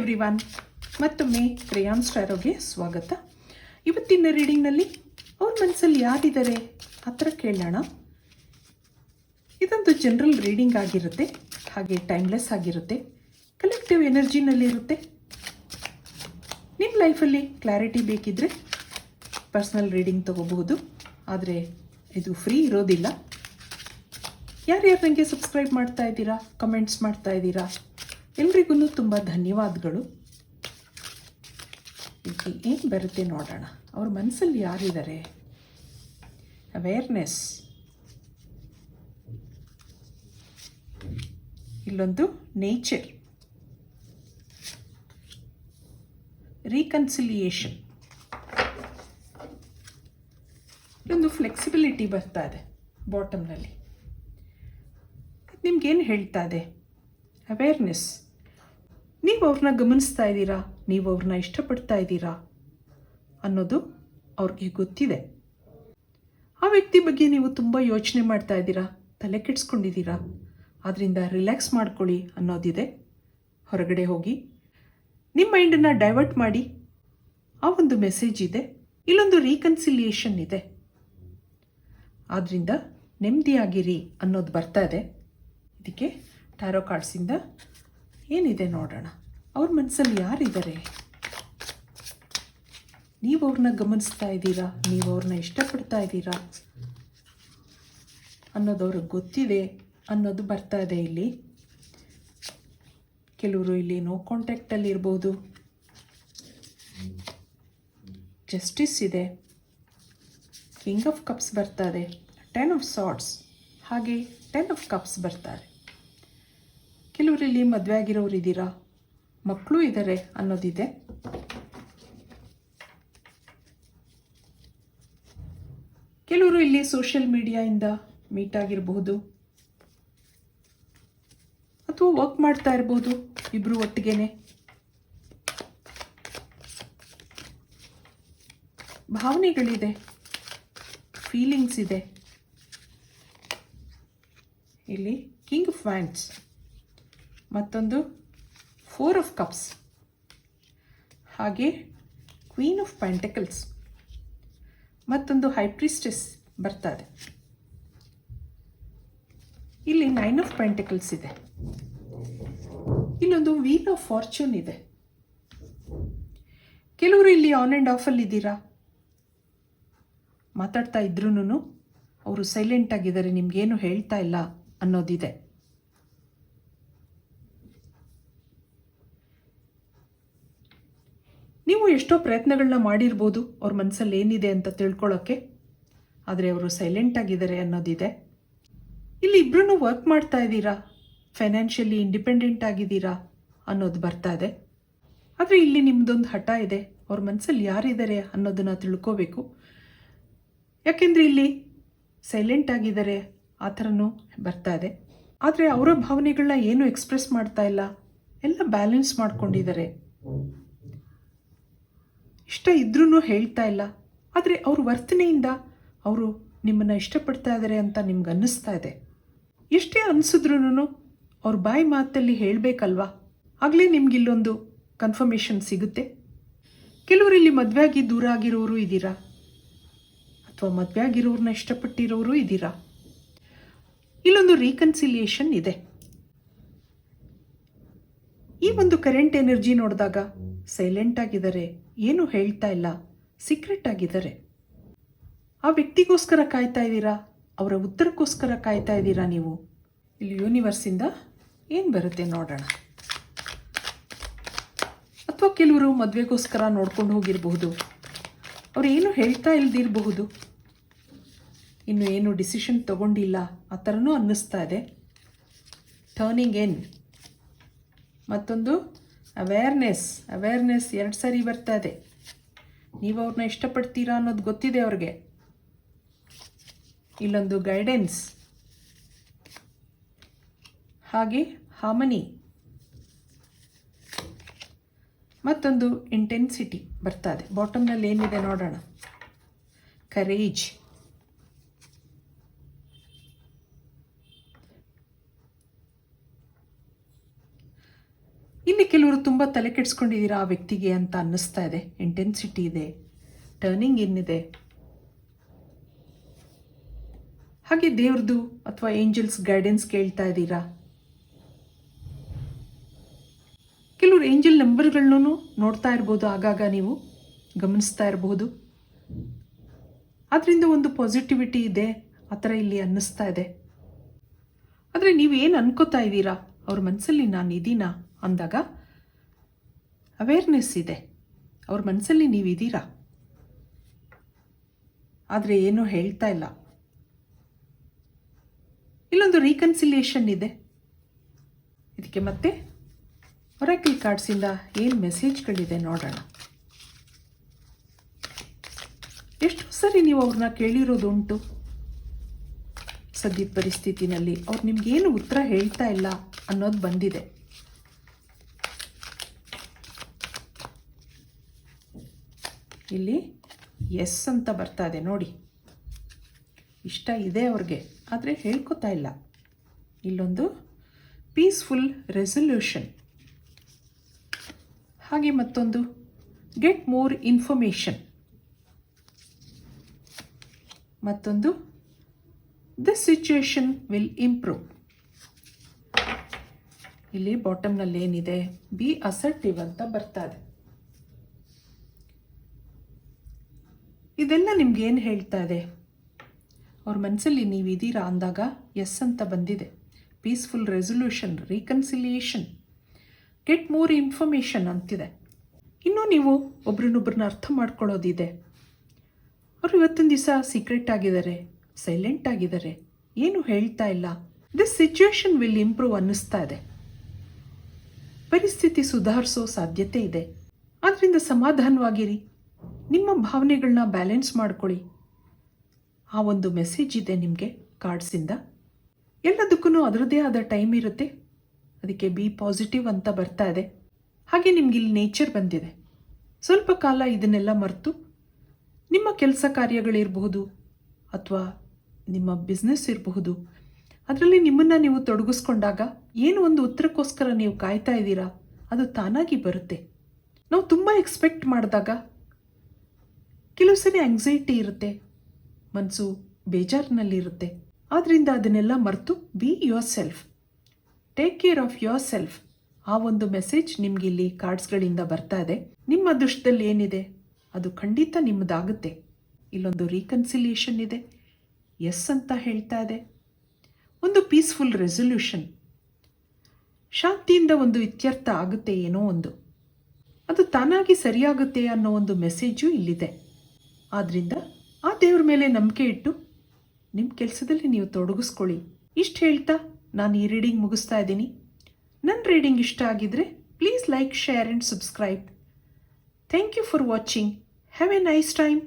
Everyone ಮತ್ತೊಮ್ಮೆ ಕ್ರೇಯಾನ್ ಸ್ಟಾರೋಗೆ ಸ್ವಾಗತ. ಇವತ್ತಿನ ರೀಡಿಂಗ್ನಲ್ಲಿ ಅವ್ರ ಮನಸ್ಸಲ್ಲಿ ಯಾರಿದ್ದಾರೆ? ಆ ಥರ ಕೇಳೋಣ. ಇದೊಂದು ಜನರಲ್ ರೀಡಿಂಗ್ ಆಗಿರುತ್ತೆ. ಹಾಗೆ ಟೈಮ್ಲೆಸ್ ಆಗಿರುತ್ತೆ. ಕಲೆಕ್ಟಿವ್ ಎನರ್ಜಿನಲ್ಲಿರುತ್ತೆ ನಿಮ್ಮ ಲೈಫಲ್ಲಿ ಕ್ಲಾರಿಟಿ ಬೇಕಿದ್ರೆ ಪರ್ಸ್ನಲ್ ರೀಡಿಂಗ್ ತಗೋಬಹುದು. ಆದರೆ ಇದು ಫ್ರೀ ಇರೋದಿಲ್ಲ. ಯಾರ್ಯಾರು ನನಗೆ ಸಬ್ಸ್ಕ್ರೈಬ್ ಮಾಡ್ತಾ ಇದ್ದೀರಾ? ಕಮೆಂಟ್ಸ್ ಮಾಡ್ತಾ ಇದ್ದೀರಾ? ಎಲ್ರಿಗೂ ತುಂಬ ಧನ್ಯವಾದಗಳು. ಇಲ್ಲಿ ಏನು ಬರುತ್ತೆ ನೋಡೋಣ. ಅವ್ರ ಮನಸ್ಸಲ್ಲಿ ಯಾರಿದ್ದಾರೆ? ಅವೇರ್ನೆಸ್ ಇಲ್ಲೊಂದು ನೇಚರ್ ರೀಕನ್ಸಿಲಿಯೇಷನ್ ಇಲ್ಲೊಂದು ಫ್ಲೆಕ್ಸಿಬಿಲಿಟಿ ಬರ್ತಾ ಇದೆ ಬಾಟಮ್ನಲ್ಲಿ ನಿಮ್ಗೇನು ಹೇಳ್ತಾ ಇದೆ? ಅವೇರ್ನೆಸ್ ನೀವು ಅವ್ರನ್ನ ಗಮನಿಸ್ತಾ ಇದ್ದೀರಾ? ನೀವು ಅವ್ರನ್ನ ಇಷ್ಟಪಡ್ತಾ ಇದ್ದೀರಾ? ಅನ್ನೋದು ಅವ್ರಿಗೆ ಗೊತ್ತಿದೆ. ಆ ವ್ಯಕ್ತಿ ಬಗ್ಗೆ ನೀವು ತುಂಬ ಯೋಚನೆ ಮಾಡ್ತಾ ಇದ್ದೀರಾ? ತಲೆ ಕೆಡಿಸ್ಕೊಂಡಿದ್ದೀರಾ? ಅದರಿಂದ ರಿಲ್ಯಾಕ್ಸ್ ಮಾಡ್ಕೊಳ್ಳಿ ಅನ್ನೋದಿದೆ. ಹೊರಗಡೆ ಹೋಗಿ ನಿಮ್ಮ ಮೈಂಡನ್ನು ಡೈವರ್ಟ್ ಮಾಡಿ ಆ ಒಂದು ಮೆಸೇಜ್ ಇದೆ. ಇಲ್ಲೊಂದು ರೀಕನ್ಸಿಲಿಯೇಷನ್ ಇದೆ. ಆದ್ದರಿಂದ ನೆಮ್ಮದಿಯಾಗಿರಿ ಅನ್ನೋದು ಬರ್ತಾ ಇದೆ. ಇದಕ್ಕೆ ಟ್ಯಾರೋ ಕಾರ್ಡ್ಸಿಂದ ಏನಿದೆ ನೋಡೋಣ. ಅವ್ರ ಮನಸ್ಸಲ್ಲಿ ಯಾರಿದ್ದಾರೆ? ನೀವು ಅವ್ರನ್ನ ಗಮನಿಸ್ತಾ ಇದ್ದೀರಾ? ನೀವು ಅವ್ರನ್ನ ಇಷ್ಟಪಡ್ತಾ ಇದ್ದೀರಾ? ಅನ್ನೋದು ಅವ್ರಿಗೆ ಗೊತ್ತಿದೆ ಅನ್ನೋದು ಬರ್ತಾ ಇದೆ ಇಲ್ಲಿ. ಕೆಲವರು ಇಲ್ಲಿ ನೋ ಕಾಂಟ್ಯಾಕ್ಟಲ್ಲಿ ಇರ್ಬೋದು. ಜಸ್ಟಿಸ್ ಇದೆ. ಕಿಂಗ್ ಆಫ್ ಕಪ್ಸ್ ಬರ್ತಾ ಇದೆ. ಟೆನ್ ಆಫ್ ಸಾಟ್ಸ್ ಹಾಗೆ ಟೆನ್ ಆಫ್ ಕಪ್ಸ್ ಬರ್ತಾರೆ. ಇಲ್ಲಿ ಮದುವೆ ಆಗಿರೋರು ಇದ್ದೀರಾ? ಮಕ್ಕಳು ಇದ್ದಾರೆ ಅನ್ನೋದಿದೆ. ಕೆಲವರು ಇಲ್ಲಿ ಸೋಷಿಯಲ್ ಮೀಡಿಯಾಯಿಂದ ಮೀಟ್ ಆಗಿರಬಹುದು. ಅಥವಾ ವರ್ಕ್ ಮಾಡ್ತಾ ಇರಬಹುದು ಇಬ್ಬರು ಒಟ್ಟಿಗೆನೆ. ಭಾವನೆಗಳಿದೆ. ಫೀಲಿಂಗ್ಸ್ ಇದೆ. ಇಲ್ಲಿ ಕಿಂಗ್ ಆಫ್ ವ್ಯಾಂಡ್ಸ್ ಮತ್ತೊಂದು ಫೋರ್ ಆಫ್ ಕಪ್ಸ್ ಹಾಗೆ ಕ್ವೀನ್ ಆಫ್ ಪೆಂಟಕಲ್ಸ್ ಮತ್ತೊಂದು ಹೈಪ್ರೀಸ್ಟಿಸ್ ಬರ್ತಾ ಇದೆ ಇಲ್ಲಿ ನೈನ್ ಆಫ್ ಪೆಂಟಕಲ್ಸ್ ಇದೆ. ಇಲ್ಲೊಂದು ವೀಲ್ ಆಫ್ ಫಾರ್ಚೂನ್ ಇದೆ. ಕೆಲವರು ಇಲ್ಲಿ ಆನ್ ಆ್ಯಂಡ್ ಆಫಲ್ಲಿ ಇದ್ದೀರಾ? ಮಾತಾಡ್ತಾ ಇದ್ರೂ ಅವರು ಸೈಲೆಂಟ್ ಆಗಿದ್ದಾರೆ, ನಿಮಗೇನು ಹೇಳ್ತಾ ಇಲ್ಲ ಅನ್ನೋದಿದೆ. ನೀವು ಎಷ್ಟೋ ಪ್ರಯತ್ನಗಳನ್ನ ಮಾಡಿರ್ಬೋದು. ಅವ್ರ ಮನಸ್ಸಲ್ಲಿ ಏನಿದೆ ಅಂತ ತಿಳ್ಕೊಳ್ಳೋಕ್ಕೆ ಆದರೆ ಅವರು ಸೈಲೆಂಟ್ ಆಗಿದ್ದಾರೆ ಅನ್ನೋದಿದೆ. ಇಲ್ಲಿ ಇಬ್ಬರೂ ವರ್ಕ್ ಮಾಡ್ತಾ ಇದ್ದೀರಾ? ಫೈನಾನ್ಷಿಯಲಿ ಇಂಡಿಪೆಂಡೆಂಟ್ ಆಗಿದ್ದೀರಾ? ಅನ್ನೋದು ಬರ್ತಾ ಇದೆ. ಆದರೆ ಇಲ್ಲಿ ನಿಮ್ಮದೊಂದು ಹಠ ಇದೆ. ಅವ್ರ ಮನಸ್ಸಲ್ಲಿ ಯಾರಿದ್ದಾರೆ ಅನ್ನೋದನ್ನು ತಿಳ್ಕೋಬೇಕು. ಯಾಕೆಂದರೆ ಇಲ್ಲಿ ಸೈಲೆಂಟ್ ಆಗಿದ್ದಾರೆ. ಆ ಥರನೂ ಬರ್ತಾ ಇದೆ. ಆದರೆ ಅವರ ಭಾವನೆಗಳನ್ನ ಏನು ಎಕ್ಸ್ಪ್ರೆಸ್ ಮಾಡ್ತಾ ಇಲ್ಲ? ಎಲ್ಲ ಬ್ಯಾಲೆನ್ಸ್ ಮಾಡ್ಕೊಂಡಿದ್ದಾರೆ. ಇಷ್ಟ ಇದ್ರೂ ಹೇಳ್ತಾ ಇಲ್ಲ. ಆದರೆ ಅವ್ರ ವರ್ತನೆಯಿಂದ ಅವರು ನಿಮ್ಮನ್ನು ಇಷ್ಟಪಡ್ತಾ ಇದ್ದಾರೆ ಅಂತ ನಿಮ್ಗೆ ಅನ್ನಿಸ್ತಾ ಇದೆ. ಎಷ್ಟೇ ಅನಿಸಿದ್ರೂ ಅವ್ರ ಬಾಯಿ ಮಾತಲ್ಲಿ ಹೇಳಬೇಕಲ್ವಾ? ಆಗಲೇ ನಿಮ್ಗಿಲ್ಲೊಂದು ಕನ್ಫರ್ಮೇಷನ್ ಸಿಗುತ್ತೆ. ಕೆಲವರು ಇಲ್ಲಿ ಮದುವೆ ದೂರ ಆಗಿರೋರು ಇದ್ದೀರಾ? ಅಥವಾ ಮದುವೆ ಆಗಿರೋರನ್ನ ಇಷ್ಟಪಟ್ಟಿರೋರು ಇದ್ದೀರಾ? ಇಲ್ಲೊಂದು ರೀಕನ್ಸಿಲಿಯೇಷನ್ ಇದೆ. ಈ ಒಂದು ಕರೆಂಟ್ ಎನರ್ಜಿ ನೋಡಿದಾಗ ಸೈಲೆಂಟ್ ಆಗಿದ್ದಾರೆ. ಏನು ಹೇಳ್ತಾ ಇಲ್ಲ. ಸೀಕ್ರೆಟ್ ಆಗಿದ್ದಾರೆ. ಆ ವ್ಯಕ್ತಿಗೋಸ್ಕರ ಕಾಯ್ತಾ ಇದ್ದೀರಾ? ಅವರ ಉತ್ತರಕ್ಕೋಸ್ಕರ ಕಾಯ್ತಾ ಇದ್ದೀರಾ ನೀವು? ಇಲ್ಲಿ ಯೂನಿವರ್ಸಿಂದ ಏನು ಬರುತ್ತೆ ನೋಡೋಣ. ಅಥವಾ ಕೆಲವರು ಮದುವೆಗೋಸ್ಕರ ನೋಡ್ಕೊಂಡು ಹೋಗಿರಬಹುದು. ಅವ್ರು ಏನು ಹೇಳ್ತಾ ಇಲ್ದಿರಬಹುದು. ಇನ್ನು ಏನು ಡಿಸಿಷನ್ ತಗೊಂಡಿಲ್ಲ. ಆ ಥರನೂ ಅನ್ನಿಸ್ತಾ ಇದೆ. ಟರ್ನಿಂಗ್ ಎನ್ ಮತ್ತೊಂದು ಅವೇರ್ನೆಸ್ ಅವೇರ್ನೆಸ್ ಎರಡು ಸಾರಿ ಬರ್ತಾ ಇದೆ ನೀವು ಅವ್ರನ್ನ ಇಷ್ಟಪಡ್ತೀರಾ ಅನ್ನೋದು ಗೊತ್ತಿದೆ ಅವ್ರಿಗೆ. ಇಲ್ಲೊಂದು ಗೈಡೆನ್ಸ್ ಹಾಗೆ ಹಾಮನಿ ಮತ್ತೊಂದು ಇಂಟೆನ್ಸಿಟಿ ಬರ್ತಾ ಇದೆ ಬಾಟಮ್ನಲ್ಲಿ ಏನಿದೆ ನೋಡೋಣ. ಕರೇಜ್ ಇಲ್ಲಿ ಕೆಲವರು ತುಂಬ ತಲೆ ಕೆಡಿಸ್ಕೊಂಡಿದ್ದೀರಾ ಆ ವ್ಯಕ್ತಿಗೆ ಅಂತ ಅನ್ನಿಸ್ತಾ ಇದೆ. ಇಂಟೆನ್ಸಿಟಿ ಇದೆ. ಟರ್ನಿಂಗ್ ಏನಿದೆ ಹಾಗೆ ದೇವ್ರದ್ದು ಅಥವಾ ಏಂಜಲ್ಸ್ ಗೈಡೆನ್ಸ್ ಕೇಳ್ತಾ ಇದ್ದೀರಾ? ಕೆಲವರು ಏಂಜಲ್ ನಂಬರ್ಗಳನ್ನೂ ನೋಡ್ತಾ ಇರ್ಬೋದು, ಆಗಾಗ ನೀವು ಗಮನಿಸ್ತಾ ಇರಬಹುದು. ಅದರಿಂದ ಒಂದು ಪಾಸಿಟಿವಿಟಿ ಇದೆ, ಆ ಥರ ಇಲ್ಲಿ ಅನ್ನಿಸ್ತಾ ಇದೆ. ಆದರೆ ನೀವು ಏನು ಅನ್ಕೋತಾ ಇದ್ದೀರಾ? ಅವ್ರ ಮನಸ್ಸಲ್ಲಿ ನಾನು ಇದ್ದೀನಾ ಅಂದಾಗ ಅವೇರ್ನೆಸ್ ಇದೆ. ಅವ್ರ ಮನಸ್ಸಲ್ಲಿ ನೀವಿದ್ದೀರಾ ಆದರೆ ಏನೂ ಹೇಳ್ತಾ ಇಲ್ಲ. ಇಲ್ಲೊಂದು ರೀಕನ್ಸಿಲಿಯೇಷನ್ ಇದೆ. ಇದಕ್ಕೆ ಮತ್ತೆ ಒರಾಕಲ್ ಕಾರ್ಡ್ಸಿಂದ ಏನು ಮೆಸೇಜ್ಗಳಿದೆ ನೋಡೋಣ. ಎಷ್ಟು ಸರಿ ನೀವು ಅವ್ರನ್ನ ಕೇಳಿರೋದುಂಟು. ಸದ್ಯದ ಪರಿಸ್ಥಿತಿನಲ್ಲಿ ಅವ್ರು ನಿಮ್ಗೇನು ಉತ್ತರ ಹೇಳ್ತಾ ಇಲ್ಲ ಅನ್ನೋದು ಬಂದಿದೆ. ಇಲ್ಲಿ ಎಸ್ ಅಂತ ಬರ್ತಾ ಇದೆ, ನೋಡಿ. ಇಷ್ಟ ಇದೆ ಅವ್ರಿಗೆ, ಆದರೆ ಹೇಳ್ಕೊತಾ ಇಲ್ಲ. ಇಲ್ಲೊಂದು ಪೀಸ್ಫುಲ್ ರೆಸಲ್ಯೂಷನ್ ಹಾಗೆ ಮತ್ತೊಂದು ಗೆಟ್ ಮೋರ್ ಇನ್ಫಾರ್ಮೇಷನ್ ಮತ್ತೊಂದು ದಿಸ್ ಸಿಚುವೇಶನ್ ವಿಲ್ ಇಂಪ್ರೂವ್ ಇಲ್ಲಿ ಬಾಟಮ್ನಲ್ಲಿ ಏನಿದೆ? ಬಿ ಅಸರ್ಟಿವ್ ಅಂತ ಬರ್ತಾ ಇದೆ ಇದೆಲ್ಲ ನಿಮ್ಗೆ ಏನು ಹೇಳ್ತಾ ಇದೆ? ಅವ್ರ ಮನಸ್ಸಲ್ಲಿ ನೀವು ಇದ್ದೀರಾ ಅಂದಾಗ ಎಸ್ ಅಂತ ಬಂದಿದೆ. Peaceful resolution reconciliation get more information ಅಂತಿದೆ. ಇನ್ನೂ ನೀವು ಒಬ್ರನ್ನೊಬ್ರನ್ನ ಅರ್ಥ ಮಾಡ್ಕೊಳ್ಳೋದಿದೆ. ಅವರು ಇವತ್ತಿನ ದಿವಸ ಸೀಕ್ರೆಟ್ ಆಗಿದ್ದಾರೆ. ಸೈಲೆಂಟ್ ಆಗಿದ್ದಾರೆ. ಏನು ಹೇಳ್ತಾ ಇಲ್ಲ. ದಿಸ್ ಸಿಚುವೇಶನ್ ವಿಲ್ ಇಂಪ್ರೂವ್ ಅನ್ನಿಸ್ತಾ ಇದೆ. ಪರಿಸ್ಥಿತಿ ಸುಧಾರಿಸೋ ಸಾಧ್ಯತೆ ಇದೆ. ಆದ್ದರಿಂದ ಸಮಾಧಾನವಾಗಿರಿ. ನಿಮ್ಮ ಭಾವನೆಗಳನ್ನ ಬ್ಯಾಲೆನ್ಸ್ ಮಾಡ್ಕೊಳ್ಳಿ. ಆ ಒಂದು ಮೆಸೇಜ್ ಇದೆ ನಿಮಗೆ ಕಾರ್ಡ್ಸಿಂದ ಎಲ್ಲದಕ್ಕೂ ಅದರದ್ದೇ ಆದ ಟೈಮ್ ಇರುತ್ತೆ. ಅದಕ್ಕೆ ಬಿ ಪಾಸಿಟಿವ್ ಅಂತ ಬರ್ತಾ ಇದೆ. ಹಾಗೆ ನಿಮ್ಗೆ ಇಲ್ಲಿ ನೇಚರ್ ಬಂದಿದೆ. ಸ್ವಲ್ಪ ಕಾಲ ಇದನ್ನೆಲ್ಲ ಮರೆತು ನಿಮ್ಮ ಕೆಲಸ ಕಾರ್ಯಗಳಿರಬಹುದು. ಅಥವಾ ನಿಮ್ಮ ಬಿಸ್ನೆಸ್ ಇರಬಹುದು. ಅದರಲ್ಲಿ ನಿಮ್ಮನ್ನು ನೀವು ತೊಡಗಿಸ್ಕೊಂಡಾಗ ಏನು ಒಂದು ಉತ್ತರಕ್ಕೋಸ್ಕರ ನೀವು ಕಾಯ್ತಾ ಇದ್ದೀರಾ? ಅದು ತಾನಾಗಿ ಬರುತ್ತೆ. ನಾವು ತುಂಬ ಎಕ್ಸ್ಪೆಕ್ಟ್ ಮಾಡಿದಾಗ ಕೆಲವು ಸರಿ ಆಂಗ್ಸೈಟಿ ಇರುತ್ತೆ. ಮನಸ್ಸು ಬೇಜಾರಿನಲ್ಲಿರುತ್ತೆ. ಆದ್ದರಿಂದ ಅದನ್ನೆಲ್ಲ ಮರೆತು be yourself take care of yourself ಆ ಒಂದು ಮೆಸೇಜ್ ನಿಮ್ಗೆ ಇಲ್ಲಿ ಕಾರ್ಡ್ಸ್ಗಳಿಂದ ಬರ್ತಾ ಇದೆ. ನಿಮ್ಮ ಅದೃಷ್ಟದಲ್ಲಿ ಏನಿದೆ? ಅದು ಖಂಡಿತ ನಿಮ್ಮದಾಗುತ್ತೆ. ಇಲ್ಲೊಂದು ರೀಕನ್ಸಿಲಿಯೇಷನ್ ಇದೆ. ಎಸ್ ಅಂತ ಹೇಳ್ತಾ ಇದೆ. ಒಂದು ಪೀಸ್ಫುಲ್ ರೆಸೊಲ್ಯೂಷನ್ ಶಾಂತಿಯಿಂದ ಒಂದು ಇತ್ಯರ್ಥ ಆಗುತ್ತೆ ಏನೋ ಒಂದು. ಅದು ತಾನಾಗಿ ಸರಿಯಾಗುತ್ತೆ ಅನ್ನೋ ಒಂದು ಮೆಸೇಜು ಇಲ್ಲಿದೆ. ಆದ್ದರಿಂದ ಆ ದೇವ್ರ ಮೇಲೆ ನಂಬಿಕೆ ಇಟ್ಟು ನಿಮ್ಮ ಕೆಲಸದಲ್ಲಿ ನೀವು ತೊಡಗಿಸ್ಕೊಳ್ಳಿ. ಇಷ್ಟು ಹೇಳ್ತಾ ನಾನು ಈ ರೀಡಿಂಗ್ ಮುಗಿಸ್ತಾ ಇದ್ದೀನಿ. ನನ್ನ ರೀಡಿಂಗ್ ಇಷ್ಟ ಆಗಿದ್ರೆ please like share and subscribe thank you for watching have a nice time